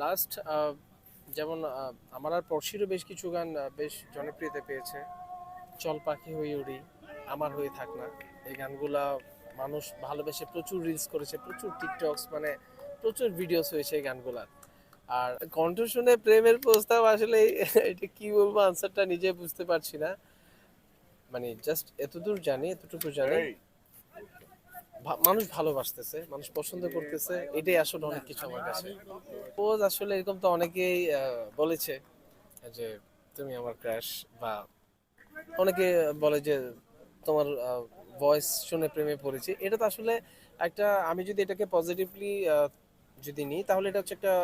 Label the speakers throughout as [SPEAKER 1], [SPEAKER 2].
[SPEAKER 1] Last যেমন আমার আর পড়শিরও বেশ কিছু গান বেশ জনপ্রিয়তা পেয়েছে। চল পাখি হয়ে উড়ি, আমার হয়ে থাক না। এই গানগুলা মানুষ ভালোবেসে প্রচুর রিলস করেছে, প্রচুর টিকটকস মানে প্রচুর ভিডিওস হয়েছে এই গানগুলার। আর কণ্ঠ শুনে প্রেমের প্রস্তাব আসলে এটা কি বলব আনসারটা নিজে বুঝতে পারছি না। মানে জাস্ট এতদূর জানি, এতটুকু জানি। মানুষ ভালোবাসতেছে, মানুষ পছন্দ করতেছে, এটাই আসলে অনেক কিছু আমার কাছে। পোজ আসলে এরকম তো অনেকেই বলেছে যে তুমি আমার ক্রাশ বা অনেকে বলে যে তোমার ভয়েস শুনে প্রেমে পড়েছি। এটা তো আসলে একটা, আমি যদি এটাকে পজিটিভলি যদি নিই, তাহলে এটা হচ্ছে একটা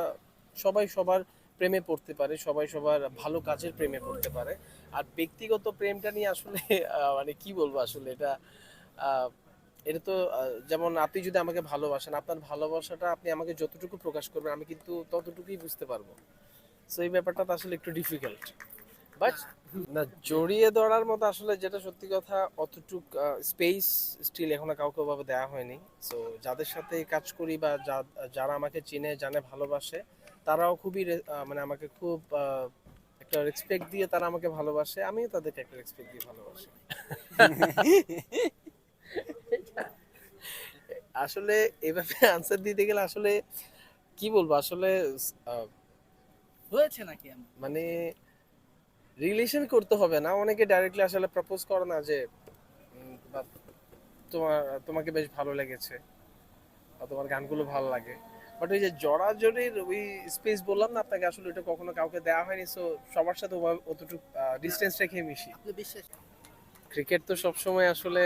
[SPEAKER 1] সবাই সবার প্রেমে পড়তে পারে, সবাই সবার ভালো কাজের প্রেমে পড়তে পারে। আর ব্যক্তিগত প্রেমটা নিয়ে আসলে মানে কি বলব আসলে এটা এটা তো যেমন আপনি যদি আমাকে ভালোবাসেন, আপনার ভালোবাসাটা আপনি আমাকে যতটুকু প্রকাশ করবেন, আমি কিন্তু ততটুকুই বুঝতে পারব। সো এই ব্যাপারটা তো আসলে একটু ডিফিকাল্ট বাট না, জড়িয়ে ধরার মতো আসলে যেটা সত্যি কথা, অতটুক স্পেস স্টিল এখনও কাউকে ওভাবে দেওয়া হয়নি। সো যাদের সাথে কাজ করি বা যারা আমাকে চিনে, জানে, ভালোবাসে, তারাও খুবই মানে আমাকে খুব একটা রেসপেক্ট দিয়ে তারা আমাকে ভালোবাসে। আমিও তাদেরকে একটা রেসপেক্ট দিয়ে ভালোবাসি। আসলে এভাবে আনসার দিতে গেলে আসলে কি বলব? আসলে
[SPEAKER 2] হয়েছে নাকি
[SPEAKER 1] মানে রিলেশন করতে হবে না। অনেকে ডাইরেক্টলি আসলে প্রপোজ করে না যে তোমার তোমাকে বেশ ভালো লেগেছে বা তোমার গানগুলো ভালো লাগে। বাট ওই যে জড়াজড়ির ওই স্পেস বললাম না আপনাকে আসলে ওটা কখনো কাউকে দেওয়া হয়নি। সো সবার সাথে ওভাবে অতটুকু ডিস্টেন্স রেখে মিশি। ক্রিকেট তো সবসময় আসলে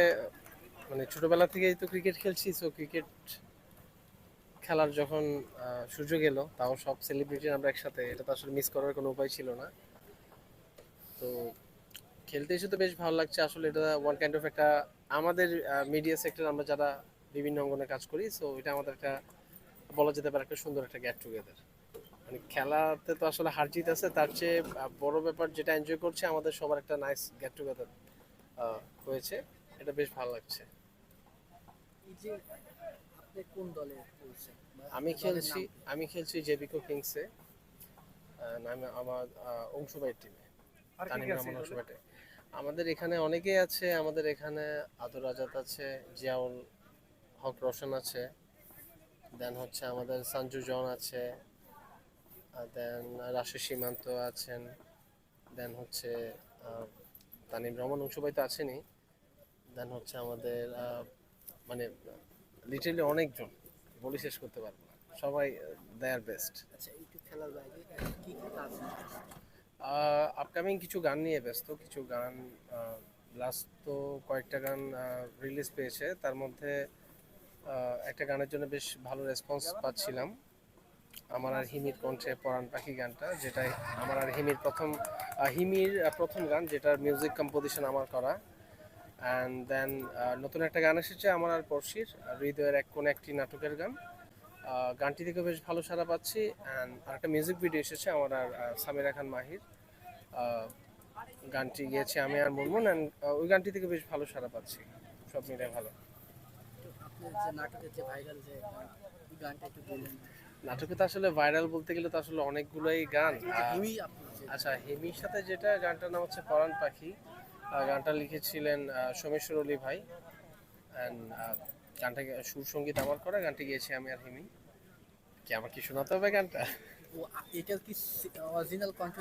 [SPEAKER 1] মানে ছোটবেলা থেকেই তো ক্রিকেট খেলছি সো ক্রিকেট খেলার যখন সুযোগ এলো, তাও সব সেলিব্রিটি আমরা একসাথে, এটা তো আসলে মিস করার কোনো উপায় ছিল না। তো খেলতে এসে তো বেশ ভালো লাগছে, আসলে এটা ওয়ান কাইন্ড অফ একটা আমাদের মিডিয়া সেক্টর আমরা যারা বিভিন্ন অঙ্গনে কাজ করি সো এটা আমাদের একটা, বলা যেতে পারে একটা সুন্দর একটা গেট টুগেদার মানে খেলাতে তো আসলে হার জিত আছে, তার চেয়ে বড় ব্যাপার যেটা এনজয় করছে, আমাদের সবার একটা নাইস গেট টুগেদার হয়েছে, এটা বেশ ভালো লাগছে
[SPEAKER 2] এই যে আপনি কোন দলে খেলছেন বা
[SPEAKER 1] আমি খেলছি? আমি খেলছি জেবিকো কিংসে নামে আমার আহ, টিমে আমাদের এখানে অনেকেই আছে আমাদের এখানে আদর আজাদ আছে জিয়াউল হক রোশন আছে দেন হচ্ছে আমাদের সঞ্জু জন আছে দেন রাশি সীমান্ত আছেন দেন হচ্ছে আহ, তানিম রহমান অংশুভাই তো আছেনই দেন হচ্ছে আমাদের আহ, মানে লিটারলি অনেকজন। বলে শেষ করতে পারব না। সবাই দেয়ার বেস্ট
[SPEAKER 2] আচ্ছা একটু খেলার বাইরে কি কি কাজ
[SPEAKER 1] আপকামিং কিছু গান নিয়ে ব্যস্ত কিছু গান লাস্ট তো কয়েকটা গান রিলিজ পেয়েছে। তার মধ্যে একটা গানের জন্য বেশ ভালো রেসপন্স পাচ্ছিলাম। আমার আর হিমির কণ্ঠে পরাণ পাখি গানটা যেটা আমার আর হিমির প্রথম হিমির প্রথম গান যেটার মিউজিক কম্পোজিশন আমার করা। অ্যান্ড দেন নতুন একটা গান এসেছে আমার আর পড়শির হৃদয়ের এক কোন একটি নাটকের গান। গানটি থেকে বেশ ভালো সাড়া পাচ্ছি অ্যান্ড আরেকটা মিউজিক ভিডিও এসেছে আমার আর সামিরা খান মাহির। গানটি গিয়েছে আমি আর মুনমুন অ্যান্ড ওই গানটি থেকে বেশ ভালো সাড়া পাচ্ছি সব মিলে ভালো।
[SPEAKER 2] একটু
[SPEAKER 1] নাটকে তো আসলে ভাইরাল বলতে গেলে তো আসলে অনেকগুলোই গান আচ্ছা হেমির সাথে যেটা গানটার নাম হচ্ছে পরাণ পাখি গানটা লিখেছিলেন সোমেশ্বর অলি ভাই। অ্যান্ড গানটা সুর সংগীত আমার করা, গানটি গিয়েছি আমি আর হিমি। কি আমার কি শোনাতে হবে গানটা?
[SPEAKER 2] এটা কি অরিজিনাল কণ্ঠ